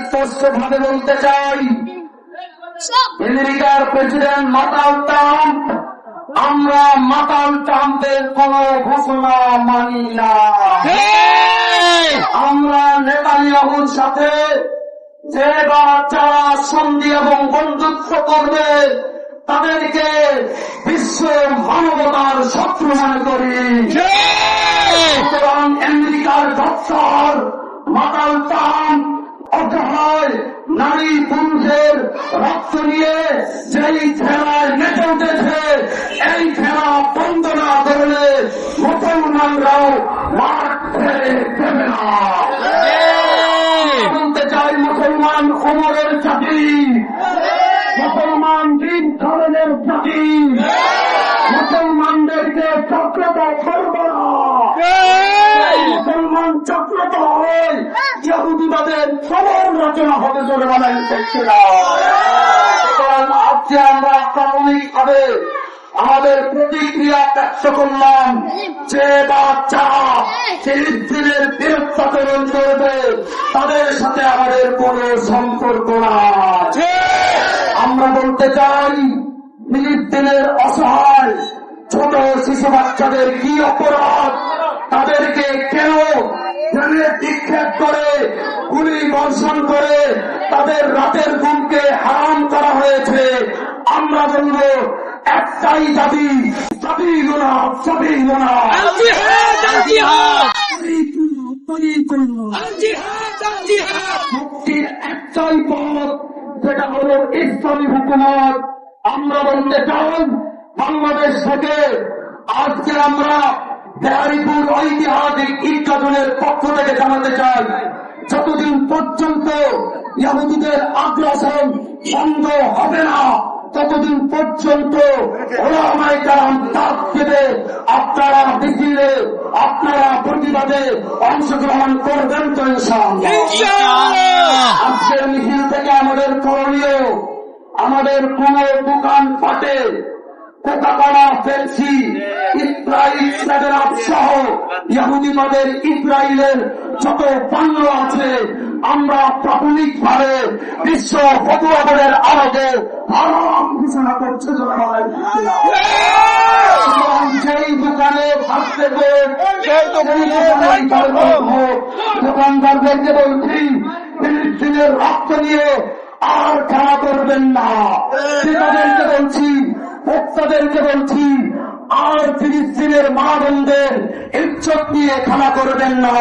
স্পষ্টভাবে বলতে চাই আমেরিকার প্রেসিডেন্ট মাতাল ট্রাম্প আমরা মাতাল ট্রাম্পের কোন ঘোষণা মানি না। আমরা নেতানিয়াহুর সাথে যে বা যারা সন্ধি এবং বন্ধুত্ব করবে তাদেরকে বিশ্ব মানবতার শত্রু মনে করি। দপ্তর মাতাল টান অসহায় নারী, পুরুষের রক্ত নিয়ে যেই খেলায় নেচে উঠেছে, এই খেলা বন্ধ না করলে মুসলমানরাও বলতে চাই মুসলমান ওমরের জাতি। মুসলমান দিন ধরনের জাতি। মুসলমানদেরকে চক্রত করব না Hey! মুসলমান ইহুদিবাদের রচনা চলে আজকে আমরা প্রাথমিক ভাবে আমাদের প্রতিক্রিয়া ব্যক্ত করলাম যে বাচ্চা ফিলিস্তিনের বিরুদ্ধাচরণ করবে, তাদের সাথে আমাদের কোন সম্পর্ক নাই। আমরা বলতে চাই, ফিলিস্তিনের অসহায় ছোট শিশু বাচ্চাদের কি অপরাধ? তাদেরকে কেন বিক্ষেপ করে, গুলি বর্ষণ করে, তাদের রাতের ঘুমকে হারাম করা হয়েছে। আমরা বলব, একটাই জাতি সবই গোনা সবই গোনা মুক্তির একটাই পথ যেটা হল ইসলামী হুকুমত। আমরা বলতে চাই, বাংলাদেশ থেকে আজকে আমরা বেহারিপুর ঐতিহাসিক ইটকাটনের পক্ষ থেকে জানাতে চাই যতদিন পর্যন্ত ইয়াহুদীদের আগ্রাসন বন্ধ হবে না ততদিন পর্যন্ত আপনারা মিছিলে আপনারা প্রতিবাদে অংশগ্রহণ করবেন তো আজকের মিছিল থেকে আমাদের করণীয় আমাদের কোন দোকান পাটে সেভেন সহ ইসরায়েলের যত পণ্য আছে আমরা প্রাথমিক ভাবে বিশ্ব আলোকে হারাম ঘোষণা করছে জনগণের দোকানে থাকতে দোকানদারদেরকে বলছি ফিলিস্তিনের রক্ত নিয়ে আর খেলা করবেন না। বলছি ভক্তদেরকে বলছি আর ফিলিস্তিনের মা বোনদের ইজ্জত নিয়ে খেলা করবেন না।